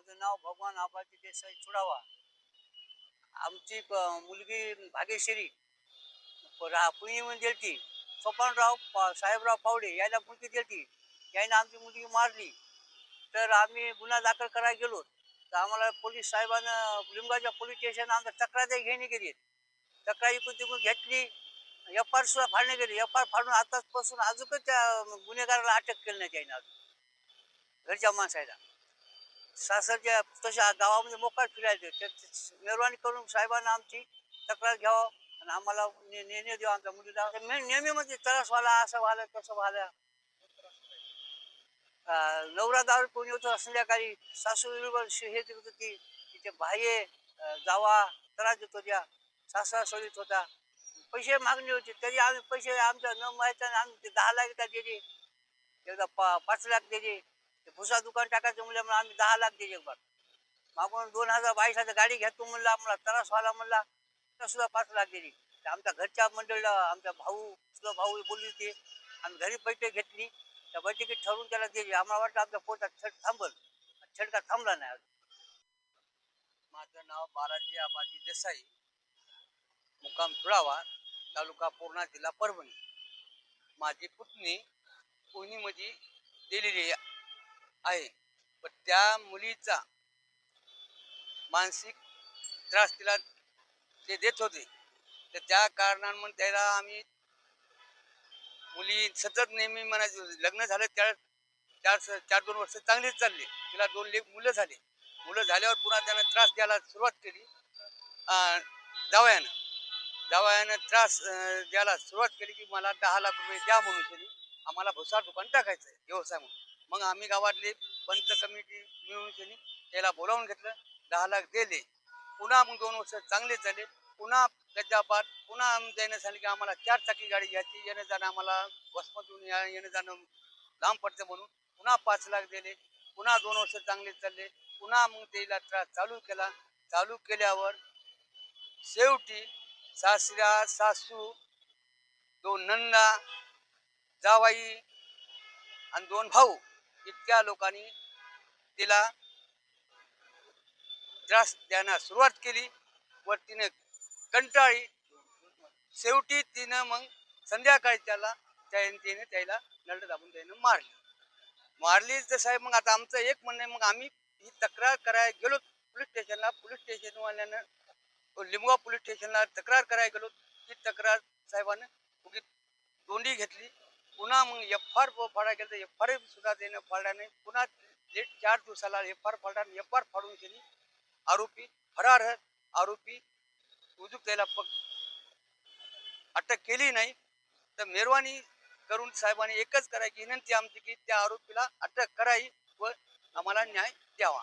माझं नाव भगवान आबाजी देसाई चुडावा. आमची मुलगी भाग्यश्री रा- म्हणून गेलती सोपानराव पा- साहेबराव पावडे यायला मुलगी गेलती. यायनं आमची मुलगी मारली. तर आम्ही गुन्हा दाखल करायला गेलो. तर आम्हाला पोलीस साहेबानं लिंबाच्या पोलीस स्टेशन आमच्या तक्रारी घेणे गेली तक्रार इकडून तिकडून घेतली. एफ आर सुद्धा फाडणे गेली. एफ आर फाडून आताचपासून अजूनच त्या गुन्हेगाराला अटक केली नाही त्याने अजून. घरच्या माणसाला. सासरच्या तशा गावामध्ये मोकळ फिरायचे. तर मेहरबानी करून साहेबांना आमची तक्रार घ्यावं आणि आम्हाला ने- निर्णय आमच्या मुलीला नेहमी म्हणजे त्रास व्हायला असं व्हायला तसं व्हायला नवरा दारू कोणी होतं संध्याकाळी. सासू हे करत होती तिचे बाह्य जावा त्रास देत होत्या. सासरा सोडित होता. पैसे मागणी होती. तरी आम्ही पैसे आमच्या न माहिती आम्ही ते दहा लाख एकदा दिले. एकदा पा पाच लाख दिले. ते भुसा दुकान टाकायचं म्हणलं म्हणून आम्ही दहा लाख दिले एक मागून दोन हजार बावीस हजार गाडी घेतो म्हणला आम्हाला त्रास व्हायला म्हणला. तर सुद्धा पाच लाख दिली. आमच्या घरच्या मंडळीला आमचा भाऊ सुद्धा भाऊ बोलली होती आम्ही घरी बैठक घेतली. त्या बैठकीत ठरवून त्याला दिली. आम्हाला वाटलं आमच्या पोटात छट थांबल. छट का थांबला नाही अजून. माझं नाव बालाजी आबाजी देसाई मुक्काम चुडावा तालुका पूर्णा जिल्हा परभणी. माझी पुतणी कोणीमध्ये दिलेली आहे. पण त्या मुलीचा मानसिक त्रास तिला ते देत होते. तर त्या कारणांमुळे त्याला आम्ही मुली सतत नेहमी म्हणायचे लग्न झालं त्या चार स- चार दोन वर्ष चांगलीच चालली. तिला दोन लेख मुलं झाले. मुलं झाल्यावर पुन्हा त्यानं त्रास द्यायला सुरुवात केली. जावयानं. जावयानं त्रास द्यायला सुरुवात केली की मला दहा लाख रुपये द्या म्हणून तरी आम्हाला भुसार दुकान टाकायचं आहे व्यवसाय म्हणून. मग आम्ही गावातले पंच कमिटी मिळून त्यांनी त्याला बोलावून घेतलं. दहा लाख दिले. पुन्हा मग दोन वर्ष चांगले झाले. पुन्हा त्याच्याबाद पुन्हा आम्ही त्याने सांगितलं की आम्हाला चार चाकी गाडी घ्यायची. येणं जाणं आम्हाला वसमतून या- येणं जाणं लांब पडतं म्हणून पुन्हा पाच लाख दिले. पुन्हा दोन वर्ष चांगले चालले. पुन्हा मग त्याला त्रास चालू केला. चालू केल्यावर शेवटी सासऱ्या सासू दोन नंदा जावाई आणि दोन भाऊ इतक्या लोकांनी तिला त्रास द्यायला सुरुवात केली. व तिने कंटाळी शेवटी तिनं मग संध्याकाळी त्याला जयंतीने त्याला नळ दाबून त्यानं मारली. मारली तर साहेब मग आता आमचं एक म्हणणं आहे मग आम्ही ही तक्रार करायला गेलो पोलीस स्टेशनला पोलीस स्टेशनवाल्यानं लिंबवा पोलीस स्टेशनला तक्रार करायला गेलो. ती तक्रार साहेबानं उगी दोंडी घेतली. पुन्हा मग एफ आर फाडा गेलं तर एफ आर सुद्धा देणं फाडला नाही. पुन्हा लेट चार दिवसाला एफ आर फाडा एफ आर फाडून त्यांनी आरोपी फरार आरोपी उजूक त्याला पक अटक केली नाही. तर मेहरवानी करून साहेबांनी एकच करायची विनंती आमची की त्या आरोपीला अटक करावी व आम्हाला न्याय द्यावा.